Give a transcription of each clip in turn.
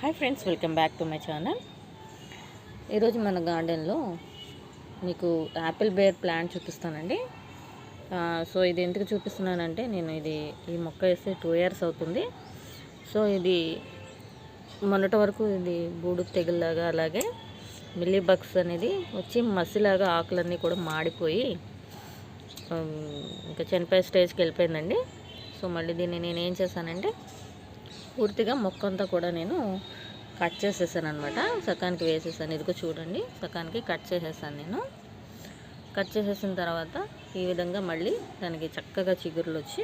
Hi friends welcome back to my channel ఈరోజు మన గార్డెన్లో మీకు యాపిల్ బేర్ ప్లాంట్ చూపిస్తానండి. సో ఇది ఎందుకు చూపిస్తున్నానంటే నేను ఇది ఈ మొక్క వేస్తే టూ ఇయర్స్ అవుతుంది. సో ఇది మొన్నటి వరకు ఇది బూడు తెగుల్లాగా అలాగే మిల్లీ బగ్స్ అనేది వచ్చి మసిలాగా ఆకులన్నీ కూడా మాడిపోయి ఇంకా చనిపోయే స్టేజ్కి వెళ్ళిపోయిందండి. సో మళ్ళీ దీన్ని నేను ఏం చేశానంటే పూర్తిగా మొక్క అంతా కూడా నేను కట్ చేసేసాను అనమాట సకానికి వేసేసాను. ఇదిగో చూడండి. సకానికి కట్ చేసేసాను నేను. కట్ చేసేసిన తర్వాత ఈ విధంగా మళ్ళీ దానికి చక్కగా చిగురులు వచ్చి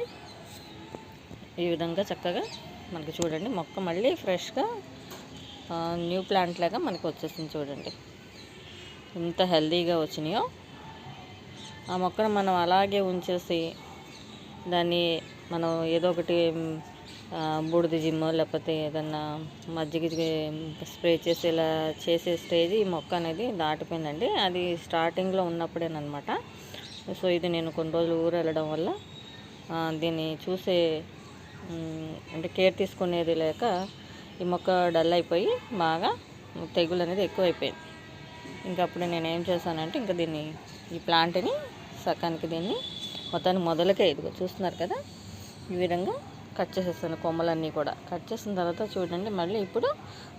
ఈ విధంగా చక్కగా మనకి చూడండి. మొక్క మళ్ళీ ఫ్రెష్గా న్యూ ప్లాంట్ లాగా మనకి వచ్చేసింది చూడండి. ఎంత హెల్దీగా వచ్చినాయో. ఆ మొక్కను మనం అలాగే ఉంచేసి దాన్ని మనం ఏదో ఒకటి బూడిద జిమ్ లేకపోతే ఏదన్నా మజ్జిగ స్ప్రే చేసి ఇలా చేసే స్టేజ్ ఈ మొక్క అనేది దాటిపోయిందండి. అది స్టార్టింగ్లో ఉన్నప్పుడేనమాట సో ఇది నేను కొన్ని రోజులు ఊరు వెళ్ళడం వల్ల దీన్ని చూసే అంటే కేర్ తీసుకునేది లేక ఈ మొక్క డల్ అయిపోయి బాగా తెగులు అనేది ఎక్కువైపోయింది. ఇంకా అప్పుడు నేను ఏం చేశానంటే ఇంకా దీన్ని ఈ ప్లాంట్ని సకానికి దీన్ని మొత్తానికి మొదలకే. ఇదిగో చూస్తున్నారు కదా? ఈ విధంగా కట్ చేసేస్తాను కొమ్మలన్నీ కూడా. కట్ చేసిన తర్వాత చూడండి మళ్ళీ ఇప్పుడు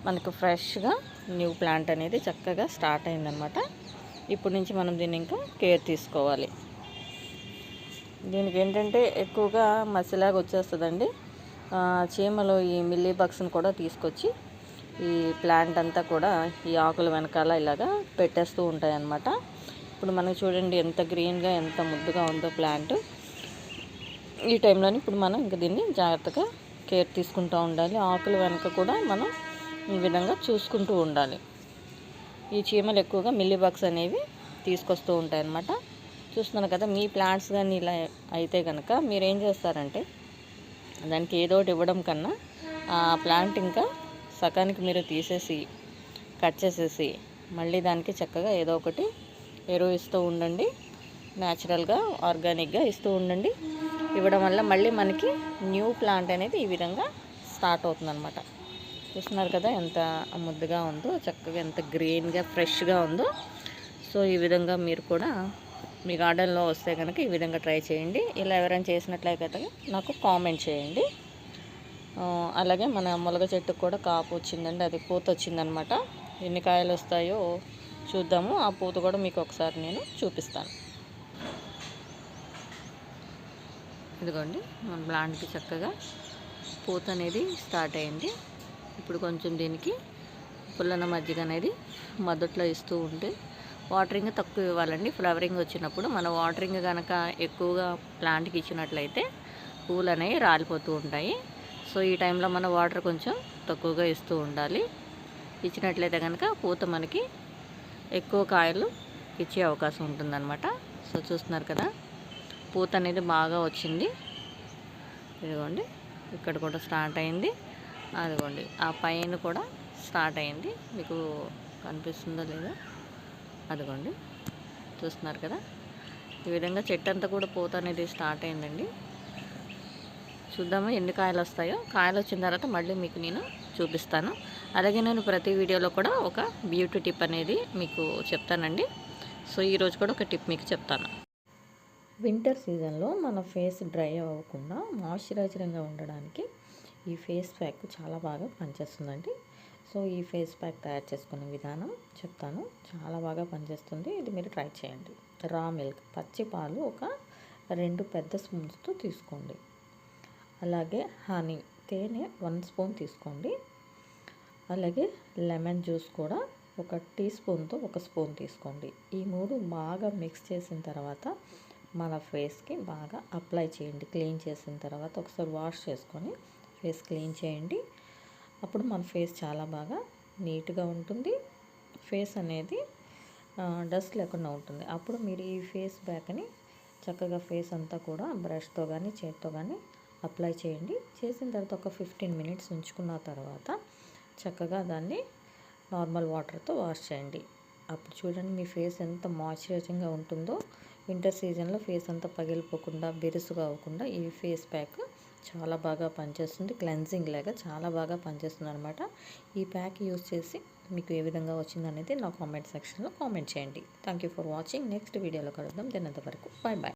మనకు ఫ్రెష్గా న్యూ ప్లాంట్ అనేది చక్కగా స్టార్ట్ అయిందనమాట. ఇప్పుడు నుంచి మనం దీన్ని ఇంకా కేర్ తీసుకోవాలి. దీనికి ఏంటంటే ఎక్కువగా మసిలాగా వచ్చేస్తుందండి. చీమలు ఈ మిల్లీ బగ్స్ని కూడా తీసుకొచ్చి ఈ ప్లాంట్ అంతా కూడా ఈ ఆకుల వెనకాల ఇలాగా పెట్టేస్తూ ఉంటాయన్నమాట. ఇప్పుడు మనకు చూడండి ఎంత గ్రీన్గా ఎంత ముద్దుగా ఉందో ప్లాంట్. ఈ టైంలోని ఇప్పుడు మనం ఇంకా దీన్ని జాగ్రత్తగా కేర్ తీసుకుంటూ ఉండాలి. ఆకుల వెనక కూడా మనం ఈ విధంగా చూసుకుంటూ ఉండాలి. ఈ చీమలు ఎక్కువగా మిల్లీబాక్స్ అనేవి తీసుకొస్తూ ఉంటాయి అన్నమాట చూస్తున్నాను కదా మీ ప్లాంట్స్ కానీ ఇలా అయితే కనుక మీరు ఏం చేస్తారంటే దానికి ఏదో ఒకటి ఇవ్వడం కన్నా ఆ ప్లాంట్ ఇంకా సకానికి మీరు తీసేసి కట్ చేసేసి మళ్ళీ దానికి చక్కగా ఏదో ఒకటి ఎరువు ఇస్తూ ఉండండి. న్యాచురల్గా ఆర్గానిక్గా ఇస్తూ ఉండండి. ఇవ్వడం వల్ల మళ్ళీ మనకి న్యూ ప్లాంట్ అనేది ఈ విధంగా స్టార్ట్ అవుతుందనమాట చూస్తున్నారు కదా ఎంత ముద్దుగా ఉందో చక్కగా ఎంత గ్రీన్గా ఫ్రెష్గా ఉందో. సో ఈ విధంగా మీరు కూడా మీ గార్డెన్లో వస్తే కనుక ఈ విధంగా ట్రై చేయండి. ఇలా ఎవరైనా చేసినట్లయితే నాకు కామెంట్ చేయండి. అలాగే మన ములగ చెట్టుకు కూడా కాపు వచ్చిందండి అది పూత వచ్చిందనమాట ఎన్ని కాయలు వస్తాయో చూద్దాము. ఆ పూత కూడా మీకు ఒకసారి నేను చూపిస్తాను. ఇదిగోండి మన ప్లాంట్కి చక్కగా పూత అనేది స్టార్ట్ అయింది. ఇప్పుడు కొంచెం దీనికి పుల్లన మజ్జిగ అనేది మొదట్లో ఇస్తూ ఉంటే వాటరింగ్ తక్కువ ఇవ్వాలండి. ఫ్లవరింగ్ వచ్చినప్పుడు మన వాటరింగ్ కనుక ఎక్కువగా ప్లాంట్కి ఇచ్చినట్లయితే పూలు అనేవి రాలిపోతూ ఉంటాయి. సో ఈ టైంలో మన వాటర్ కొంచెం తక్కువగా ఇస్తూ ఉండాలి. ఇచ్చినట్లయితే కనుక పూత మనకి ఎక్కువ కాయలు ఇచ్చే అవకాశం ఉంటుందన్నమాట. సో చూస్తున్నారు కదా? పూత అనేది బాగా వచ్చింది. ఇదిగోండి ఇక్కడ కూడా స్టార్ట్ అయింది. అదిగోండి ఆ పైన కూడా స్టార్ట్ అయింది. మీకు కనిపిస్తుందో లేదో అదిగోండి చూస్తున్నారు కదా? ఈ విధంగా చెట్టు అంతా కూడా పూత అనేది స్టార్ట్ అయిందండి. చూద్దాము ఎన్ని కాయలు వస్తాయో? కాయలు వచ్చిన తర్వాత మళ్ళీ మీకు నేను చూపిస్తాను. అలాగే నేను ప్రతి వీడియోలో కూడా ఒక బ్యూటీ టిప్ అనేది మీకు చెప్తానండి. సో ఈరోజు కూడా ఒక టిప్ మీకు చెప్తాను. వింటర్ సీజన్లో మన ఫేస్ డ్రై అవ్వకుండా మాయిశ్చరైజరింగ్గా ఉండడానికి ఈ ఫేస్ ప్యాక్ చాలా బాగా పనిచేస్తుందండి. సో ఈ ఫేస్ ప్యాక్ తయారు చేసుకునే విధానం చెప్తాను. చాలా బాగా పనిచేస్తుంది. ఇది మీరు ట్రై చేయండి. రా మిల్క్ పచ్చి పాలు ఒక రెండు పెద్ద స్పూన్స్తో తీసుకోండి. అలాగే హనీ తేనె వన్ స్పూన్ తీసుకోండి. అలాగే లెమన్ జ్యూస్ కూడా ఒక టీ స్పూన్తో ఒక స్పూన్ తీసుకోండి. ఈ మూడు బాగా మిక్స్ చేసిన తర్వాత మన ఫేస్కి బాగా అప్లై చేయండి. క్లీన్ చేసిన తర్వాత ఒకసారి వాష్ చేసుకొని ఫేస్ క్లీన్ చేయండి. అప్పుడు మన ఫేస్ చాలా బాగా నీట్గా ఉంటుంది. ఫేస్ అనేది డస్ట్ లేకుండా ఉంటుంది. అప్పుడు మీరు ఈ ఫేస్ బ్యాక్ని చక్కగా ఫేస్ అంతా కూడా బ్రష్తో కానీ చేత్తో కానీ అప్లై చేయండి. చేసిన తర్వాత ఒక ఫిఫ్టీన్ మినిట్స్ ఉంచుకున్న తర్వాత చక్కగా దాన్ని నార్మల్ వాటర్తో వాష్ చేయండి. అప్పుడు చూడండి మీ ఫేస్ ఎంత మాయిశ్చరైజింగ్గా ఉంటుందో. వింటర్ సీజన్లో ఫేస్ అంతా పగిలిపోకుండా బిరుసుగా అవ్వకుండా ఈ ఫేస్ ప్యాక్ చాలా బాగా పనిచేస్తుంది. క్లెన్జింగ్ లాగా చాలా బాగా పనిచేస్తుంది అనమాట ఈ ప్యాక్ యూస్ చేసి మీకు ఏ విధంగా వచ్చిందనేది నా కామెంట్ సెక్షన్లో కామెంట్ చేయండి. Thank you for watching. Next వీడియోలో కలుద్దాం. తినంత వరకు. Bye bye.